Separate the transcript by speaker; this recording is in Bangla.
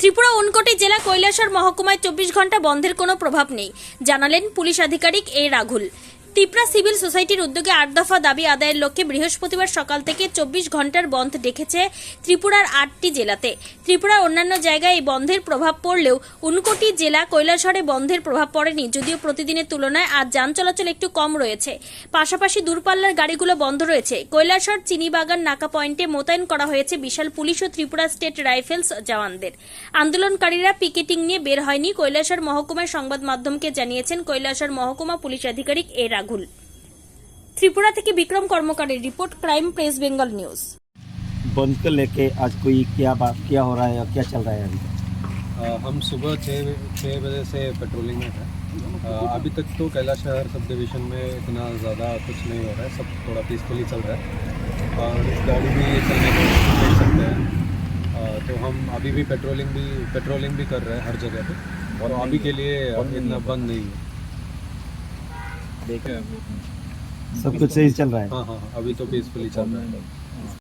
Speaker 1: ত্রিপুরা উনকোটি জেলা কৈলাসর মহকুমায় চব্বিশ ঘণ্টা বন্ধের কোনো প্রভাব নেই, জানালেন পুলিশ আধিকারিক এ রাঘুল ত্রিপুরা সিভিল সোসাইটির উদ্যোগে আট দফা দাবি আদায়ের লক্ষ্যে বৃহস্পতিবার সকাল থেকে চব্বিশ ঘণ্টার বন্ধ ডেকেছে ত্রিপুরার আটটি জেলাতে। ত্রিপুরার অন্যান্য জায়গায় এই বন্ধের প্রভাব পড়লেও উনকোটি জেলা কৈলাসহরে বন্ধের প্রভাব পড়েনি, যদিও প্রতিদিনের তুলনায় আজ যান চলাচল একটু কম রয়েছে। পাশাপাশি দূরপাল্লার গাড়িগুলো বন্ধ রয়েছে। কৈলাসহর, চিনিবাগান, নাকা পয়েন্টে মোতায়েন করা হয়েছে বিশাল পুলিশ ও ত্রিপুরা স্টেট রাইফেলস জওয়ানদের। আন্দোলনকারীরা পিকেটিং নিয়ে বের হয়নি, কৈলাসহর মহকুমার সংবাদ মাধ্যমকে জানিয়েছেন কৈলাসহর মহকুমা পুলিশ আধিকারিক এ রাঘুল ত্রিপুরা থেকে Bikram কর্মকারের report crime press Bengal news
Speaker 2: बंद को लेके आज कोई क्या बात क्या हो रहा है और क्या चल रहा है अभी
Speaker 3: अ, हम सुबह छः छः बजे से पेट्रोलिंग में थे अ, अभी तक तो कैलाश शहर सब डिवीजन में इतना ज़्यादा कुछ नहीं हो रहा है सब थोड़ा पीसफुली चल रहा है और गाड़ी भी चलने को देख सकते हैं अ, तो हम अभी भी पेट्रोलिंग भी पेट्रोलिंग भी कर रहे हैं हर जगह पे और अभी के लिए इतना बंद नहीं है
Speaker 2: सब कुछ सही चल रहा है।
Speaker 3: हाँ हाँ हाँ, अभी तो पीसफुली चल रहा है।